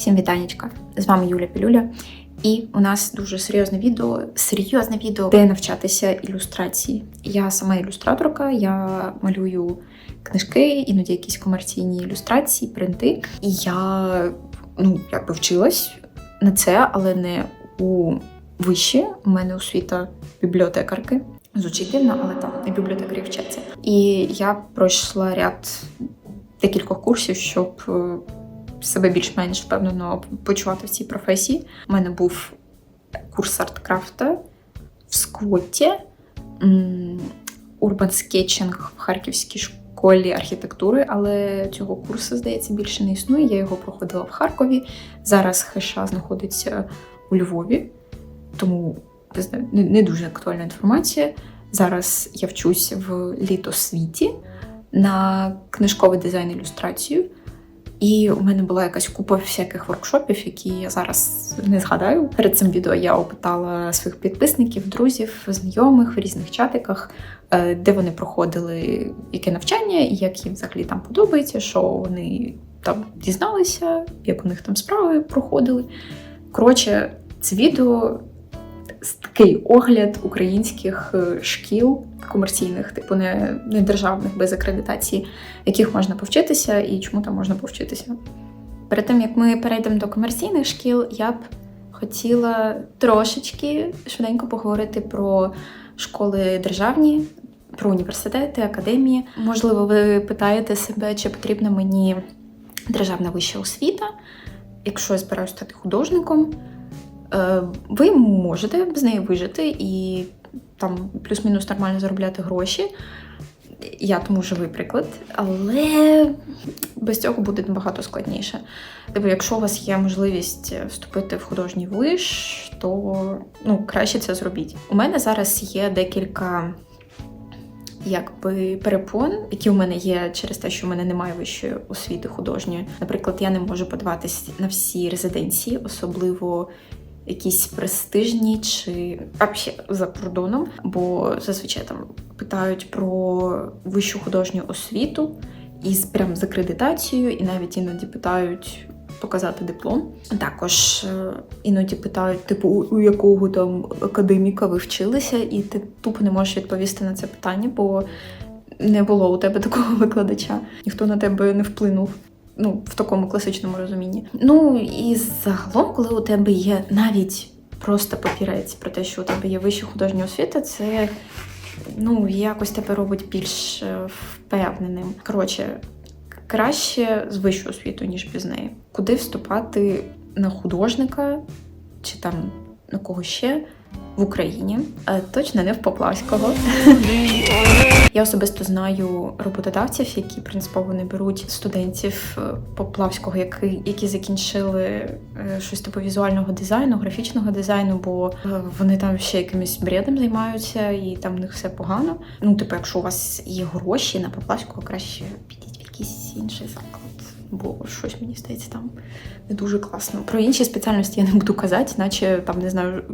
Всім вітанечка! З вами Юля Пілюля. І у нас дуже серйозне відео, серйозне відео, де навчатися ілюстрації. Я сама ілюстраторка, я малюю книжки, іноді якісь комерційні ілюстрації, принти. І я ну, якби вчилась на це, але не у виші. У мене освіта бібліотекарки. Звучить дивно, але там бібліотекарі вчаться. І я пройшла ряд декількох курсів, щоб е, себе більш-менш впевнено почувати в цій професії. У мене був курс арткрафта в сквоті, урбан скетчинг в Харківській школі архітектури, але цього курсу, здається, більше не існує. Я його проходила в Харкові. Зараз Хеша знаходиться у Львові, тому не не дуже актуальна інформація. Зараз я вчусь в літосвіті на книжковий дизайн ілюстрацію. І у мене була якась купа всяких воркшопів, які я зараз не згадаю. Перед цим відео я опитала своїх підписників, друзів, знайомих в різних чатиках, е, де вони проходили яке навчання, і як їм взагалі там подобається, що вони там дізналися, як у них там справи проходили. Коротше, це відео такий огляд українських е, шкіл комерційних, типу не, не державних без акредитації, яких можна повчитися і чому там можна повчитися. Перед тим як ми перейдемо до комерційних шкіл, я б хотіла трошечки швиденько поговорити про школи державні, про університети, академії. Можливо, ви питаєте себе, чи потрібна мені державна вища освіта, якщо я збираюся стати художником. Е, ви можете з нею вижити і там плюс-мінус нормально заробляти гроші. Я тому живий приклад, але без цього буде набагато складніше. Тобто, якщо у вас є можливість вступити в художній виш, то ну, краще це зробіть. У мене зараз є декілька якби перепон, які у мене є через те, що в мене немає вищої освіти художньої. Наприклад, я не можу подаватись на всі резиденції, особливо якісь престижні чи взагалі за кордоном, бо зазвичай там питають про вищу художню освіту із прям з акредитацією, і навіть іноді питають. Показати диплом. Також е, іноді питають, типу, у якого там академіка ви вчилися, і ти тупо не можеш відповісти на це питання, бо не було у тебе такого викладача, ніхто на тебе не вплинув ну, в такому класичному розумінні. Ну і загалом, коли у тебе є навіть просто папірець про те, що у тебе є вища художня освіта, це ну, якось тебе робить більш е, впевненим. Коротше, краще з вищою освітою, ніж без неї. Куди вступати на художника чи там на кого ще? В Україні, точно не в Поплавського. Я особисто знаю роботодавців, які принципово не беруть студентів е, Поплавського, які які закінчили е, щось типу візуального дизайну, графічного дизайну, бо е, вони там ще якимось бредом займаються, і там в них все погано. Ну, типу, якщо у вас є гроші на Поплавського, краще підіть в якийсь інший заклад. Бо щось мені здається там не дуже класно. Про інші спеціальності я не буду казати, наче там не знаю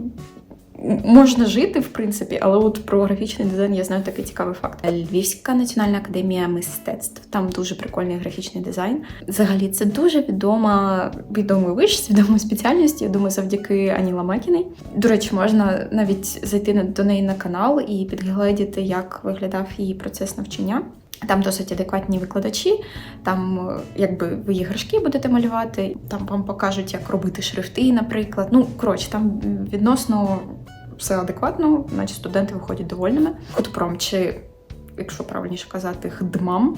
можна жити, в принципі, але от про графічний дизайн я знаю такий цікавий факт. Львівська національна академія мистецтв. Там дуже прикольний графічний дизайн. Взагалі, це дуже відома відомий виш відомою спеціальністю. Я думаю, завдяки Ані Ламакіній. До речі, можна навіть зайти до неї на канал і підгледіти, як виглядав її процес навчання. Там досить адекватні викладачі, там якби ви іграшки будете малювати, там вам покажуть, як робити шрифти, наприклад. Ну, коротше, там відносно все адекватно, наче студенти виходять довольними. Худпром, чи, якщо правильніше казати, хдмам.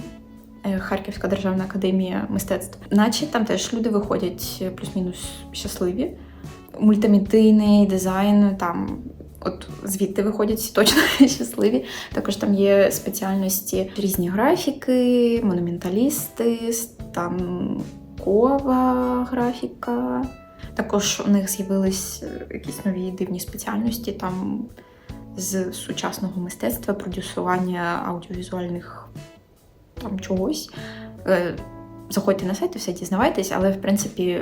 Е, Харківська державна академія мистецтв, наче там теж люди виходять плюс-мінус щасливі. Мультимедійний дизайн, там от звідти виходять всі точно щасливі. Також там є спеціальності різні графіки, монументалісти, там кова графіка. Також у них з'явились е, якісь нові дивні спеціальності там з сучасного мистецтва, продюсування аудіовізуальних там чогось. Е, заходьте на сайт і все дізнавайтесь, але в принципі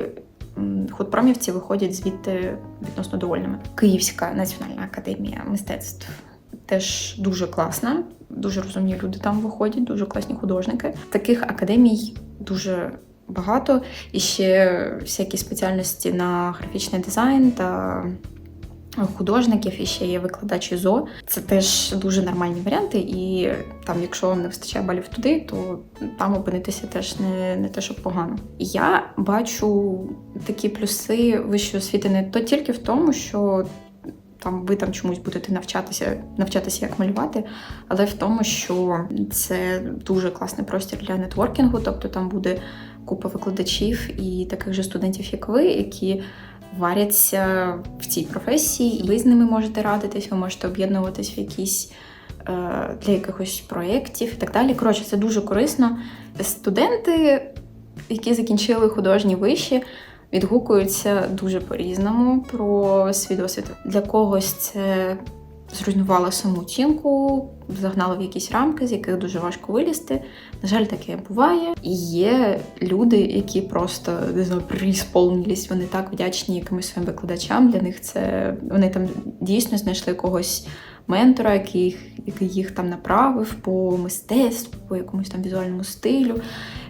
худпромівці виходять звідти відносно довольними. Київська національна академія мистецтв теж дуже класна, дуже розумні люди там виходять, дуже класні художники. Таких академій дуже багато. І ще всякі спеціальності на графічний дизайн та художників, і ще є викладачі ЗО. Це теж дуже нормальні варіанти. І там, якщо вам не вистачає балів туди, то там опинитися теж не, не те, що погано. Я бачу такі плюси вищої освіти не то тільки в тому, що там ви там чомусь будете навчатися, навчатися, як малювати, але в тому, що це дуже класний простір для нетворкінгу, тобто там буде купа викладачів і таких же студентів, як ви, які варяться в цій професії, і ви з ними можете радитись, ви можете об'єднуватись в якісь е, для якихось проєктів і так далі. Коротше, це дуже корисно. Студенти, які закінчили художні виші, відгукуються дуже по-різному про свій досвід. Для когось це зруйнувало самооцінку, загнала в якісь рамки, з яких дуже важко вилізти. На жаль, таке буває. І є люди, які просто не знаю, присповнились, вони так вдячні якимось своїм викладачам. Для них це вони там дійсно знайшли когось ментора, який, який їх там направив по мистецтву, по якомусь там візуальному стилю.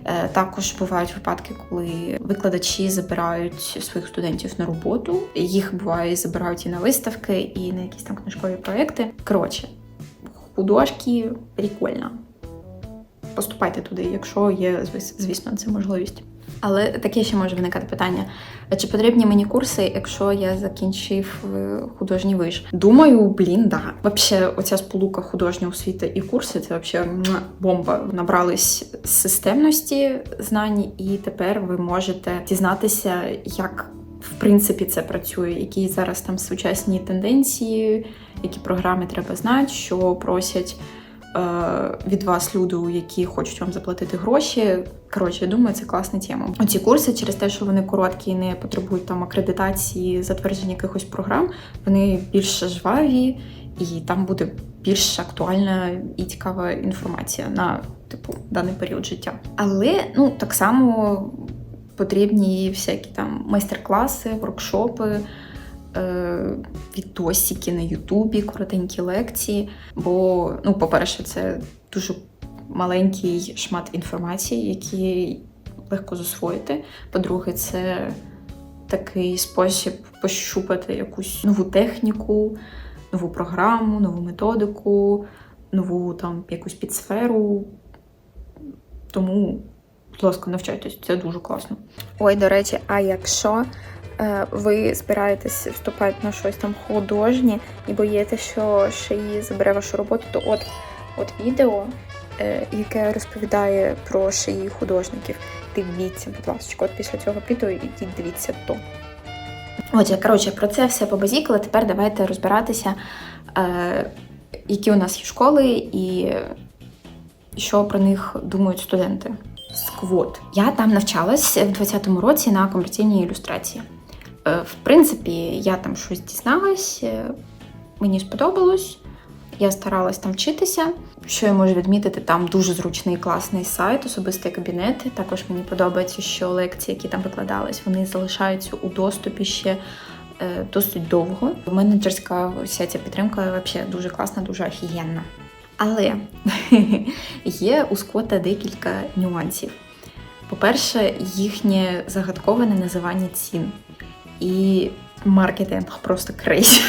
Е, Також бувають випадки, коли викладачі забирають своїх студентів на роботу. Їх буває забирають і на виставки, і на якісь там книжкові проекти. Коротше, художки прикольно. Поступайте туди, якщо є, звісно, це можливість. Але таке ще може виникати питання: чи потрібні мені курси, якщо я закінчив е, художній виш? Думаю, блін, да. Вообще, оця сполука художньої освіти і курси це вообще бомба. Набрались системності знань, і тепер ви можете дізнатися, як в принципі це працює, які зараз там сучасні тенденції, які програми треба знати, що просять від вас люди, які хочуть вам заплатити гроші. Коротше, я думаю, це класна тема. Оці курси, через те, що вони короткі і не потребують там акредитації, затвердження якихось програм, вони більш жваві, і там буде більш актуальна і цікава інформація на типу даний період життя. Але ну так само потрібні всякі там майстер-класи, воркшопи. Е, Відосики на Ютубі, коротенькі лекції. Бо, ну, по-перше, це дуже маленький шмат інформації, який легко засвоїти. По-друге, це такий спосіб пощупати якусь нову техніку, нову програму, нову методику, нову там якусь підсферу. Тому, будь ласка, навчайтесь, це дуже класно. Ой, до речі, а якщо ви збираєтесь вступати на щось там художнє і боїтеся, що шиї забере вашу роботу, то от, от відео, е, яке розповідає про шиї художників, дивіться, будь ласка, от після цього відео ідіть дивіться то. Отже, коротше, про це все побазікали. Тепер давайте розбиратися, е, які у нас є школи і що про них думають студенти. Сквот. Я там навчалась в 20-му році на комерційній ілюстрації. Е, В принципі, я там щось дізналась, е, мені сподобалось. Я старалась там вчитися. Що я можу відмітити, там дуже зручний класний сайт, особистий кабінет. Також мені подобається, що лекції, які там викладались, вони залишаються у доступі ще е, досить довго. Менеджерська вся ця підтримка взагалі дуже класна, дуже офігенна. Але є у Скотта декілька нюансів. По-перше, їхнє загадкове називання цін. І маркетинг просто крейзі.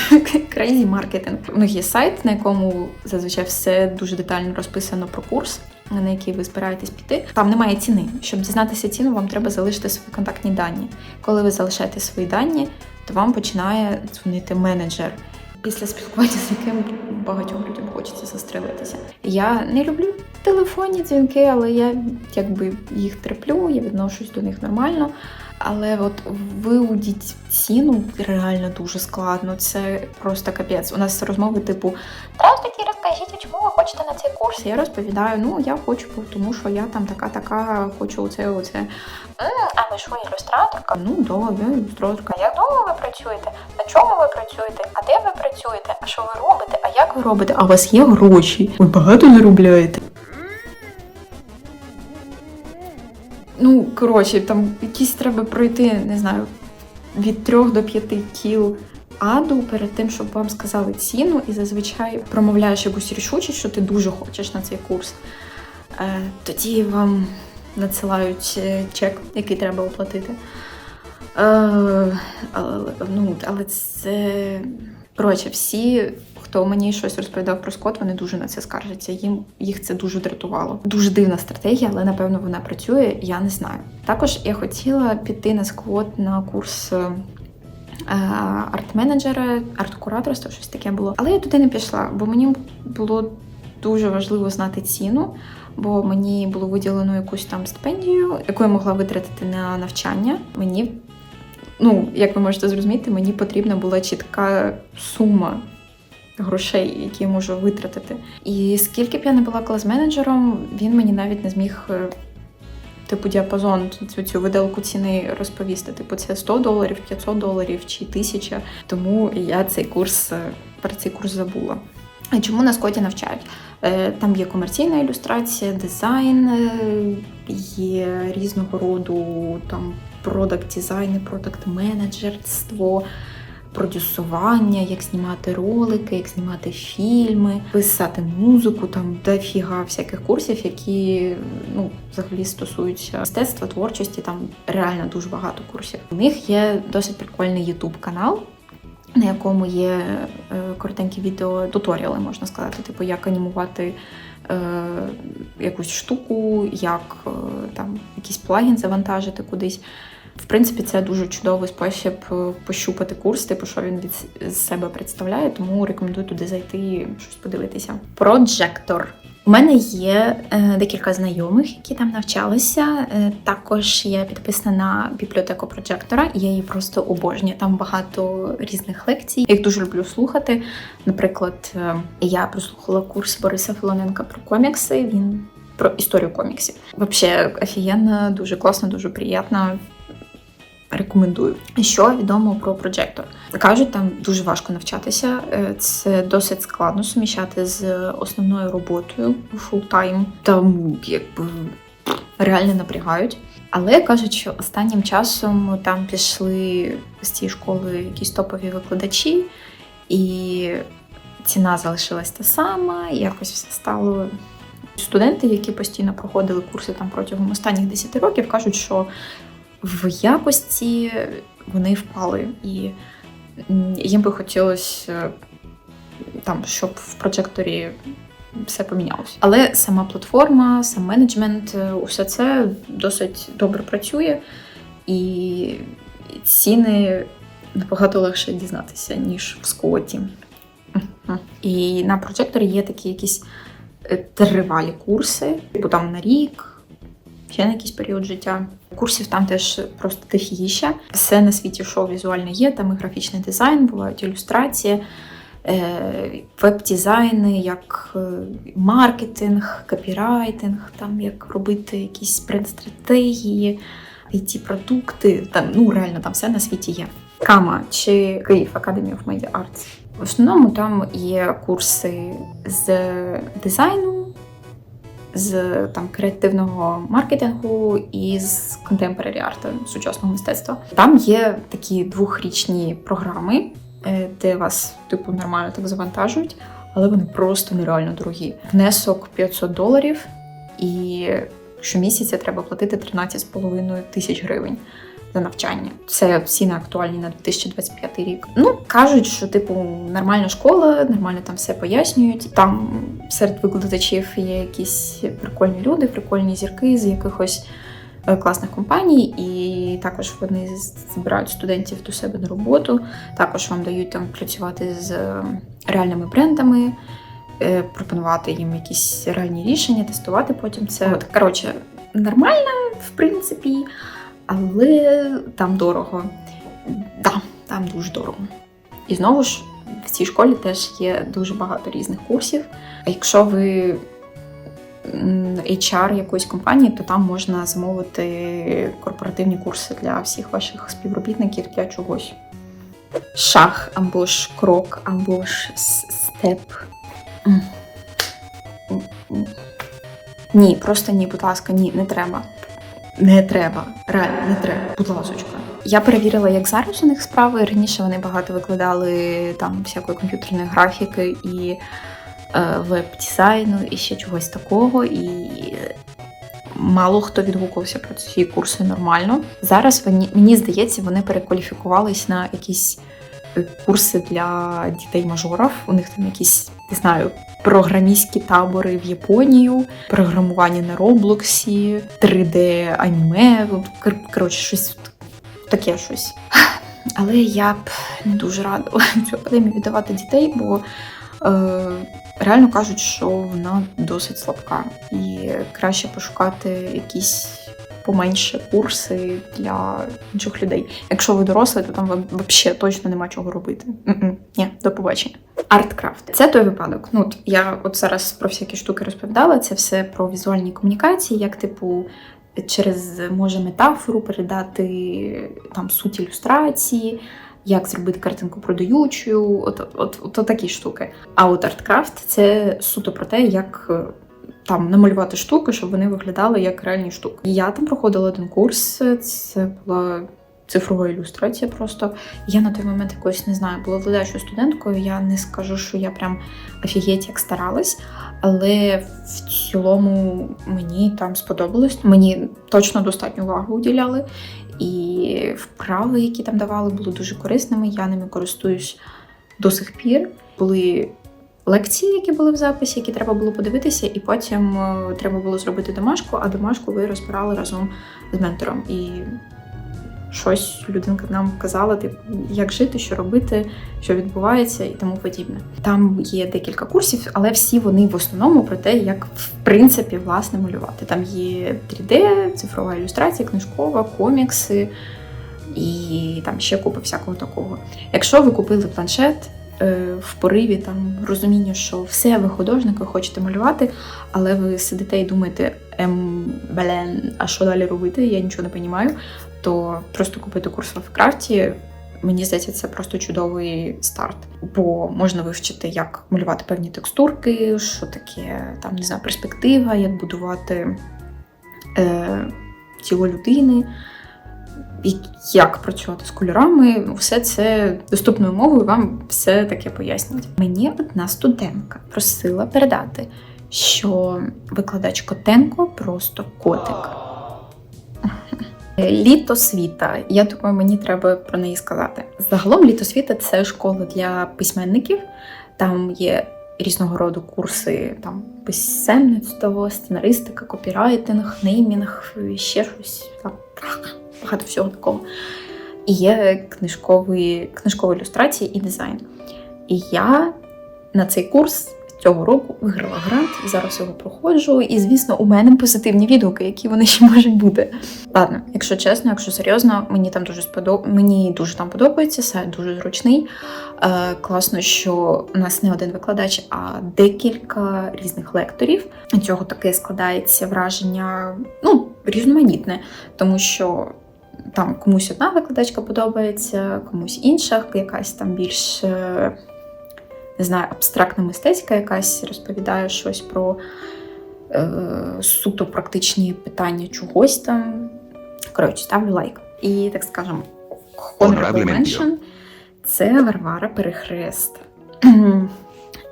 крейзі маркетинг. У них є сайт, на якому зазвичай все дуже детально розписано про курс, на який ви збираєтесь піти. Там немає ціни. Щоб дізнатися ціну, вам треба залишити свої контактні дані. Коли ви залишаєте свої дані, то вам починає дзвонити менеджер. Після спілкування з яким багатьом людям хочеться застрелитися. Я не люблю телефонні дзвінки, але я якби їх терплю, я відношусь до них нормально. Але от виудіть ціну реально дуже складно. Це просто капець. У нас розмови типу Здравствуйте, розкажіть, чому ви хочете на цей курс? Я розповідаю, ну я хочу, тому що я там така-така, хочу оце, оце. А ви що, ілюстраторка? Ну да, я ілюстраторка. Як довго ви працюєте? На чому ви працюєте? А де ви працюєте? А що ви робите? А як ви робите? А у вас є гроші? Ви багато заробляєте? Ну, коротше, там якісь треба пройти, не знаю, від 3 до 5 кіл аду перед тим, щоб вам сказали ціну, і зазвичай промовляєш якусь рішучість, що ти дуже хочеш на цей курс. Е, тоді вам надсилають е, чек, який треба оплатити. Е, але, ну, але це. Коротше, всі, хто мені щось розповідав про скот, вони дуже на це скаржаться. Їм їх це дуже дратувало. Дуже дивна стратегія, але напевно вона працює. Я не знаю. Також я хотіла піти на сквот на курс е, арт-менеджера, арт-кураторства, щось таке було. Але я туди не пішла, бо мені було дуже важливо знати ціну, бо мені було виділено якусь там стипендію, яку я могла витратити на навчання. Мені, ну, як ви можете зрозуміти, мені потрібна була чітка сума. Грошей, які я можу витратити. І скільки б я не була клас-менеджером, він мені навіть не зміг е, типу діапазон цю цю виделку ціни розповісти. Типу, це 100 доларів, 500 доларів чи 1000. Тому я цей курс е, про цей курс забула. А чому на скоті навчають? Е, там є комерційна ілюстрація, дизайн, є різного роду там продакт дизайни, продакт менеджерство продюсування, як знімати ролики, як знімати фільми, писати музику, там дофіга всяких курсів, які ну, взагалі стосуються мистецтва, творчості. Там реально дуже багато курсів. У них є досить прикольний ютуб канал. На якому є е, коротенькі відео туторіали, можна сказати, типу, як анімувати е, якусь штуку, як е, там якийсь плагін завантажити кудись. В принципі, це дуже чудовий спосіб е, пощупати курс, типу, що він від себе представляє, тому рекомендую туди зайти і щось подивитися. Проджектор. У мене є е, декілька знайомих, які там навчалися. Е, також я підписана на бібліотеку проджектора, я її просто обожнюю. Там багато різних лекцій. Я їх дуже люблю слухати. Наприклад, я прослухала курс Бориса Філоненка про комікси. Він про історію коміксів. Взагалі, офігенно, дуже класно, дуже приємно. Рекомендую. Що відомо про проджектор? Кажуть, там дуже важко навчатися. Е, це досить складно суміщати з основною роботою фултайм. Там якби реально напрягають. Але кажуть, що останнім часом там пішли з цієї школи якісь топові викладачі, і ціна залишилась та сама, якось все стало. Студенти, які постійно проходили курси там протягом останніх 10 років, кажуть, що в якості вони впали, і їм би хотілося там, щоб в проджекторі все помінялося. Але сама платформа, сам менеджмент, усе це досить добре працює, і ціни набагато легше дізнатися, ніж в скоті. І на проджекторі є такі якісь е, тривалі курси, типу там на рік ще на якийсь період життя. Курсів там теж просто дофігіща. Все на світі шоу візуальне є, там і графічний дизайн, бувають ілюстрації, е, веб-дизайни, як е, маркетинг, копірайтинг, там як робити якісь бренд-стратегії, it продукти Там ну реально там все на світі є. Кама чи Київ Academy of Media Arts. В основному там є курси з дизайну з там креативного маркетингу і з контемпорарі арту сучасного мистецтва. Там є такі двохрічні програми, е, де вас типу нормально так завантажують, але вони просто нереально дорогі. Внесок 500 доларів, і щомісяця треба платити 13,5 тисяч гривень за навчання. Це ціни актуальні на 2025 рік. Ну кажуть, що типу нормальна школа, нормально там все пояснюють. Там серед викладачів є якісь прикольні люди, прикольні зірки з якихось. Е, класних компаній, і також вони збирають студентів до себе на роботу. Також вам дають там працювати з е, реальними брендами, е, пропонувати їм якісь реальні рішення, тестувати потім це. От, Коротше, нормально, в принципі але там дорого. Да, там дуже дорого. І знову ж, в цій школі теж є дуже багато різних курсів. А якщо ви HR якоїсь компанії, то там можна замовити корпоративні курси для всіх ваших співробітників для чогось. Шах або ж крок, або ж степ. Ні, просто ні, будь ласка, ні, не треба. Не треба, реально не треба, будь ласочка. Я перевірила, як зараз у них справи. Раніше вони багато викладали там всякої комп'ютерної графіки і е, веб-дизайну, і ще чогось такого. І мало хто відгукувався про ці курси нормально. Зараз вони, мені здається, вони перекваліфікувались на якісь е, курси для дітей-мажорів. У них там якісь, не знаю, програмістські табори в Японію, програмування на Роблоксі, 3D аніме. ну, Коротше, щось таке щось. Але я б не дуже радила цю академію віддавати дітей, бо е, реально кажуть, що вона досить слабка. І краще пошукати якісь поменше курси для інших людей. Якщо ви дорослі, то там взагалі точно нема чого робити. Ні, до побачення. Арткрафт це той випадок. Ну, от я от зараз про всякі штуки розповідала. Це все про візуальні комунікації, як типу. Через може метафору передати там суть ілюстрації, як зробити картинку продаючою, от, от, от, от такі штуки. А от арткрафт це суто про те, як там намалювати штуки, щоб вони виглядали як реальні штуки. Я там проходила один курс, це була цифрова ілюстрація. Просто я на той момент якось не знаю, була викладаючою студенткою. Я не скажу, що я прям офігеть як старалась, але в цілому мені там сподобалось. Мені точно достатньо уваги уділяли. І вправи, які там давали, були дуже корисними. Я ними користуюсь до сих пір. Були лекції, які були в записі, які треба було подивитися, і потім е, треба було зробити домашку, а домашку ви розбирали разом з ментором. І щось людинка нам казала, типу, як жити, що робити, що відбувається і тому подібне. Там є декілька курсів, але всі вони в основному про те, як в принципі власне малювати. Там є 3D, цифрова ілюстрація, книжкова, комікси і там ще купа всякого такого. Якщо ви купили планшет. Е, В пориві там розуміння, що все, ви художник, ви хочете малювати, але ви сидите і думаєте, ем, блен, а що далі робити? Я нічого не розумію. То просто купити курс в Лавкрафті, мені здається, це просто чудовий старт. Бо можна вивчити, як малювати певні текстурки, що таке там не знаю, перспектива, як будувати е, тіло людини, як працювати з кольорами. Все це доступною мовою вам все таке пояснюють. Мені одна студентка просила передати, що викладач Котенко просто котик. Літо світа. Я думаю, мені треба про неї сказати. Загалом літо світа це школа для письменників. Там є різного роду курси там писемництво, сценаристика, копірайтинг, неймінг, ще щось багато всього такого. І є книжкові, книжкові ілюстрації і дизайн. І я на цей курс цього року виграла грант, зараз його проходжу. І, звісно, у мене позитивні відгуки, які вони ще можуть бути. Ладно, якщо чесно, якщо серйозно, мені там дуже сподоб... мені дуже там подобається, сайт дуже зручний. Е, класно, що у нас не один викладач, а декілька різних лекторів. Цього таке складається враження, ну, різноманітне, тому що. Там комусь одна викладачка подобається, комусь інша, якась там більш е, не знаю, абстрактна мистецька якась розповідає щось про е, суто практичні питання чогось там. Коротше, ставлю лайк. І так скажемо, honorable mention – це Варвара Перехрест.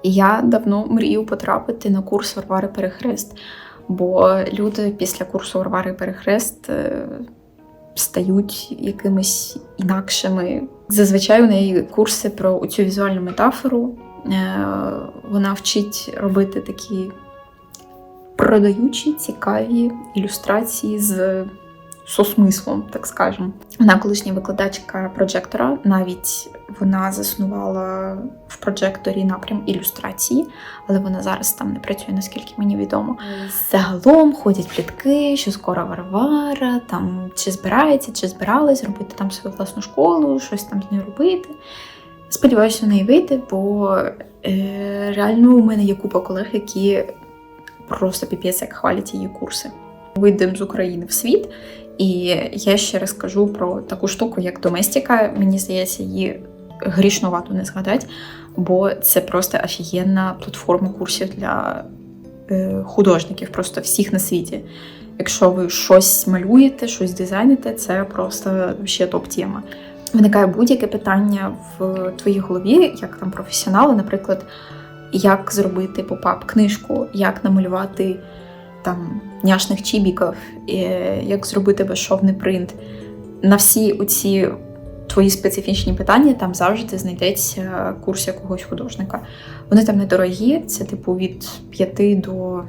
Я давно мрію потрапити на курс Варвари Перехрест, бо люди після курсу Варвари Перехрест е, стають якимись інакшими. Зазвичай у неї курси про цю візуальну метафору. Е, Вона вчить робити такі продаючі, цікаві ілюстрації з сосмислом, так скажемо. Вона колишня викладачка прожектора, навіть вона заснувала в прожекторі напрям ілюстрації, але вона зараз там не працює, наскільки мені відомо. Загалом ходять плітки, що скоро Варвара, там чи збирається, чи збиралась робити там свою власну школу, щось там з нею робити. Сподіваюся, в неї вийде, бо е, реально у мене є купа колег, які просто піпець як хвалять її курси. Вийдемо з України в світ, і я ще раз кажу про таку штуку, як доместика. Мені здається, її грішнувато не згадати, бо це просто офігенна платформа курсів для е, художників, просто всіх на світі. Якщо ви щось малюєте, щось дизайните, це просто ще топ-тема. Виникає будь-яке питання в твоїй голові, як там професіонали, наприклад, як зробити попап книжку, як намалювати там, няшних чібіків, як зробити безшовний принт. На всі оці твої специфічні питання там завжди знайдеться курс якогось художника. Вони там недорогі, це типу від 5 до.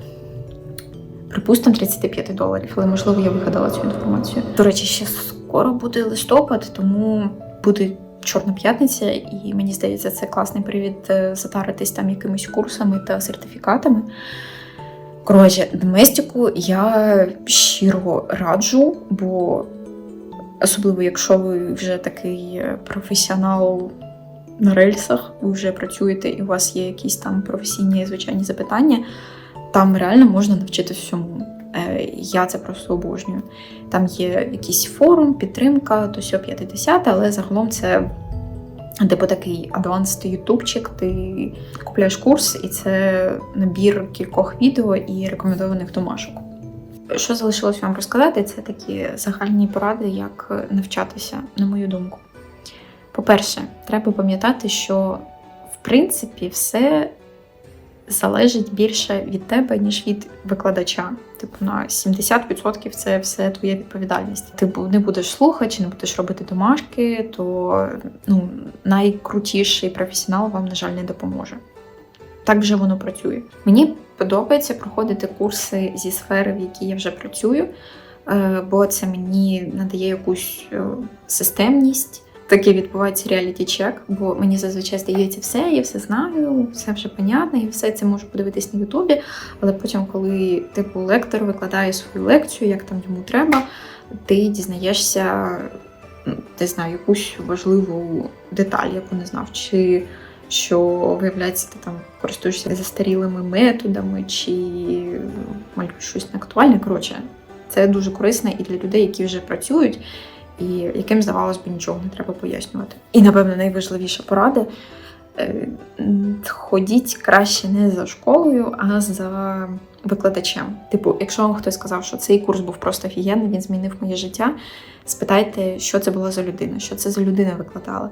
Припустимо, 35 доларів, але можливо я вигадала цю інформацію. До речі, ще скоро буде листопад, тому буде Чорна п'ятниця, і мені здається, це класний привід е, затаритись там якимись курсами та сертифікатами. Коротше, доместику я щиро раджу, бо особливо, якщо ви вже такий е, професіонал на рельсах, ви вже працюєте і у вас є якісь там професійні звичайні запитання, там реально можна навчитися всьому. Е, Я це просто обожнюю. Там є якийсь форум, підтримка, то сьо 50, але загалом це типу такий адванс ютубчик. Ти купляєш курс, і це набір кількох відео і рекомендованих домашок. Що залишилось вам розказати, це такі загальні поради, як навчатися, на мою думку. По-перше, треба пам'ятати, що в принципі все залежить більше від тебе, ніж від викладача. Типу, на 70% це все твоя відповідальність. Ти не будеш слухати, чи не будеш робити домашки, то ну, найкрутіший професіонал вам, на жаль, не допоможе. Так вже воно працює. Мені подобається проходити курси зі сфери, в якій я вже працюю, е, бо це мені надає якусь е, системність. Таке відбувається реаліті чек, бо мені зазвичай здається все, я все знаю, все вже понятно, і все це можу подивитись на Ютубі. Але потім, коли типу лектор викладає свою лекцію, як там йому треба, ти дізнаєшся ну, не знаю, якусь важливу деталь, яку не знав, чи що виявляється, ти там користуєшся застарілими методами, чи малюєш щось неактуальне. Коротше, це дуже корисно і для людей, які вже працюють і яким, здавалось би, нічого не треба пояснювати. І, напевно, найважливіша порада е, ходіть краще не за школою, а за викладачем. Типу, якщо вам хтось сказав, що цей курс був просто офігенний, він змінив моє життя, спитайте, що це була за людина, що це за людина викладала.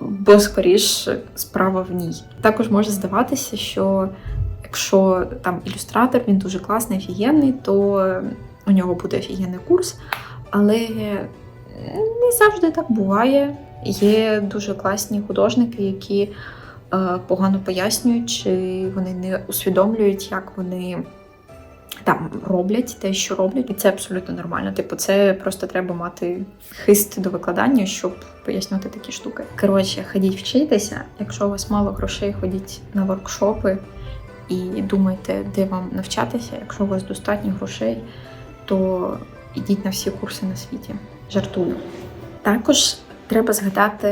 Бо, скоріш, справа в ній. Також може здаватися, що якщо там ілюстратор, він дуже класний, офігенний, то у нього буде офігенний курс. Але не завжди так буває. Є дуже класні художники, які е, погано пояснюють, чи вони не усвідомлюють, як вони там роблять те, що роблять, і це абсолютно нормально. Типу, це просто треба мати хист до викладання, щоб пояснювати такі штуки. Коротше, ходіть вчитися. Якщо у вас мало грошей, ходіть на воркшопи і думайте, де вам навчатися. Якщо у вас достатньо грошей, то ідіть на всі курси на світі. Жартую. Також треба згадати,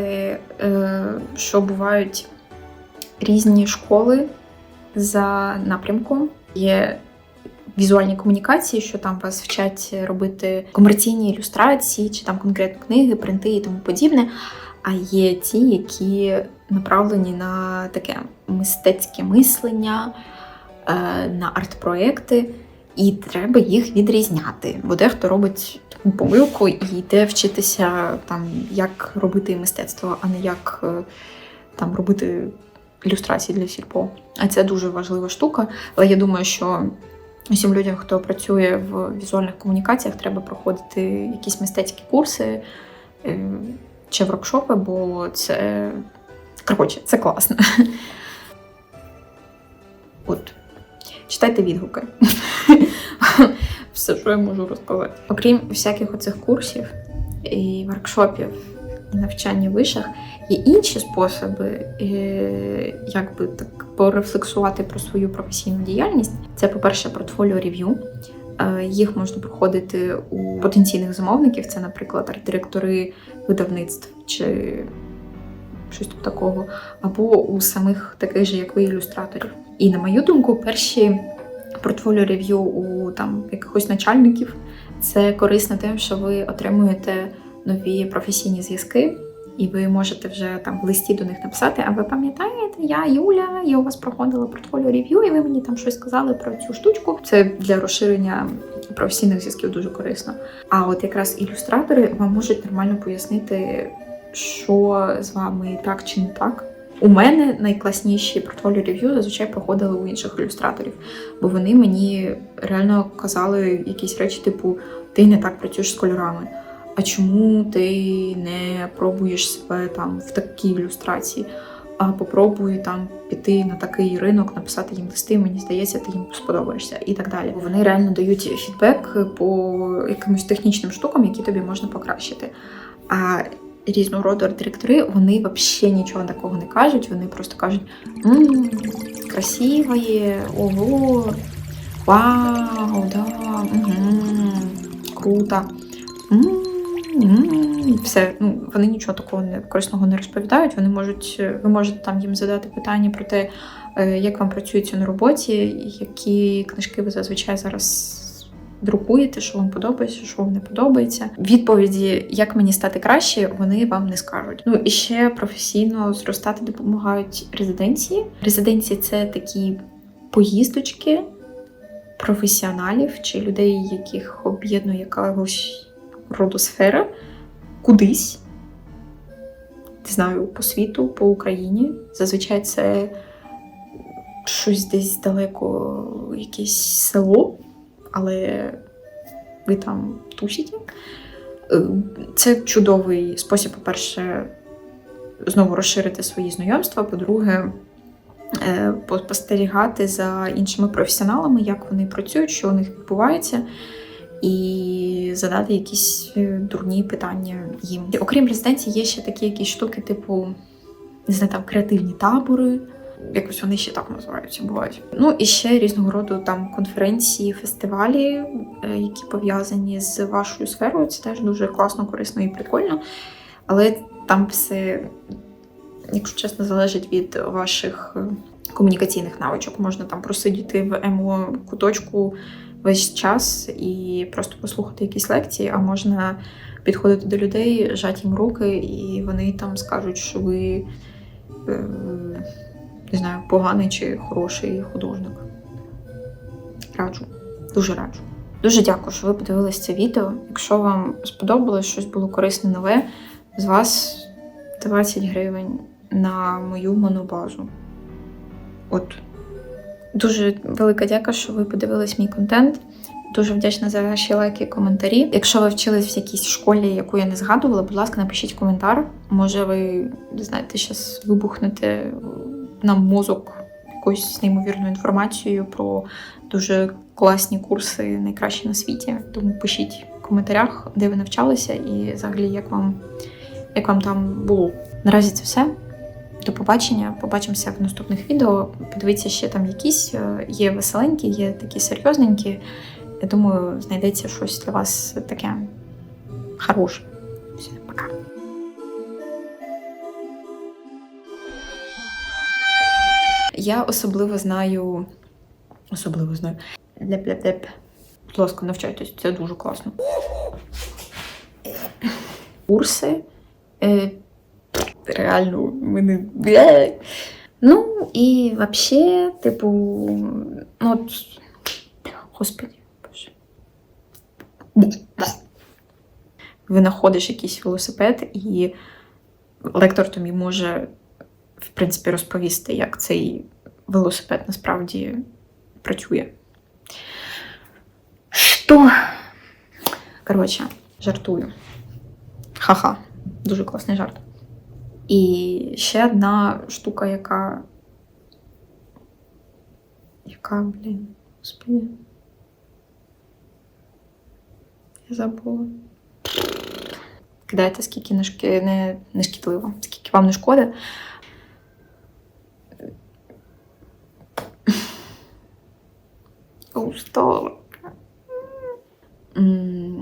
е, що бувають різні школи за напрямком. Є візуальні комунікації, що там вас вчать робити комерційні ілюстрації, чи там конкретно книги, принти і тому подібне. А є ті, які направлені на таке мистецьке мислення, е, на арт-проекти і треба їх відрізняти. Бо дехто робить таку помилку і йде вчитися, там, як робити мистецтво, а не як е, там робити ілюстрації для сільпо. А це дуже важлива штука. Але я думаю, що усім людям, хто працює в візуальних комунікаціях, треба проходити якісь мистецькі курси е, чи воркшопи, бо це коротше, це класно. От. Читайте відгуки. Все, що я можу розказати. Окрім всяких оцих курсів і воркшопів, і навчання вишах, є інші способи, е, як би так порефлексувати про свою професійну діяльність. Це, по-перше, портфоліо рев'ю. Е, їх можна проходити у потенційних замовників, це, наприклад, арт-директори видавництв чи щось тут такого, або у самих таких же, як ви, ілюстраторів. І на мою думку, перші портфоліо рев'ю у там якихось начальників це корисно тим, що ви отримуєте нові професійні зв'язки. І ви можете вже там в листі до них написати, а ви пам'ятаєте, я Юля, я у вас проходила портфоліо рев'ю, і ви мені там щось сказали про цю штучку. Це для розширення професійних зв'язків дуже корисно. А от якраз ілюстратори вам можуть нормально пояснити, що з вами так чи не так, У мене найкласніші портфоліо рев'ю зазвичай проходили у інших ілюстраторів, бо вони мені реально казали якісь речі, типу, ти не так працюєш з кольорами. А чому ти не пробуєш себе там в такій ілюстрації? А попробуй там піти на такий ринок, написати їм листи, мені здається, ти їм сподобаєшся і так далі. Вони реально дають фідбек по якимось технічним штукам, які тобі можна покращити. А різного роду арт-директори, вони взагалі нічого такого не кажуть. Вони просто кажуть: «М, красиве, ого, вау, да, угу, круто. М, м». Все, ну вони нічого такого не корисного не розповідають. Вони можуть, ви можете там їм задати питання про те, е, як вам працюється на роботі, які книжки ви зазвичай зараз друкуєте, що вам подобається, що вам не подобається. Відповіді, як мені стати краще, вони вам не скажуть. Ну і ще професійно зростати допомагають резиденції. Резиденції це такі поїздочки професіоналів чи людей, яких об'єднує якогось роду сфера кудись. Не знаю, по світу, по Україні. Зазвичай це щось десь далеко, якесь село але ви там тусите. Е, Це чудовий спосіб, по-перше, знову розширити свої знайомства. По-друге, е, спостерігати за іншими професіоналами, як вони працюють, що у них відбувається, і задати якісь е, дурні питання їм. Окрім резиденції, є ще такі якісь штуки, типу, не знаю, там креативні табори якось вони ще так називаються, бувають. Ну і ще різного роду там конференції, фестивалі, е, які пов'язані з вашою сферою. Це теж дуже класно, корисно і прикольно. Але там все, якщо чесно, залежить від ваших е, комунікаційних навичок. Можна там просидіти в МО куточку весь час і просто послухати якісь лекції, а можна підходити до людей, жати їм руки, і вони там скажуть, що ви. Не знаю, поганий чи хороший художник. Раджу, дуже раджу. Дуже дякую, що ви подивились це відео. Якщо вам сподобалось щось було корисне нове, з вас 20 гривень на мою монобазу. От. Дуже велика дяка, що ви подивились мій контент. Дуже вдячна за ваші лайки і коментарі. Якщо ви вчились в якійсь школі, яку я не згадувала, будь ласка, напишіть коментар. Може, ви знаєте, зараз вибухнете нам мозок якоюсь неймовірною інформацією про дуже класні курси, найкращі на світі. Тому пишіть в коментарях, де ви навчалися, і взагалі як вам, як вам там було. Наразі це все. До побачення, побачимося в наступних відео. Подивіться, ще там якісь е, є веселенькі, є такі серйозненькі. Я думаю, знайдеться щось для вас таке хороше. Все, пока. Я особливо знаю. Особливо знаю. Леп-леп-леп. Будь ласка, навчайтесь, це дуже класно. Курси. Е, Реально, мене. Ну, і взагалі, типу, ну от. Господи, боже. Винаходиш якийсь велосипед, і лектор тобі може в принципі, розповісти, як цей велосипед насправді працює. Що? Коротше, жартую. Ха-ха, дуже класний жарт. І ще одна штука, яка. Яка, блін, господи. Я забула. Кидайте, скільки не, не, не шкідливо, скільки вам не шкода. gostou. Hum,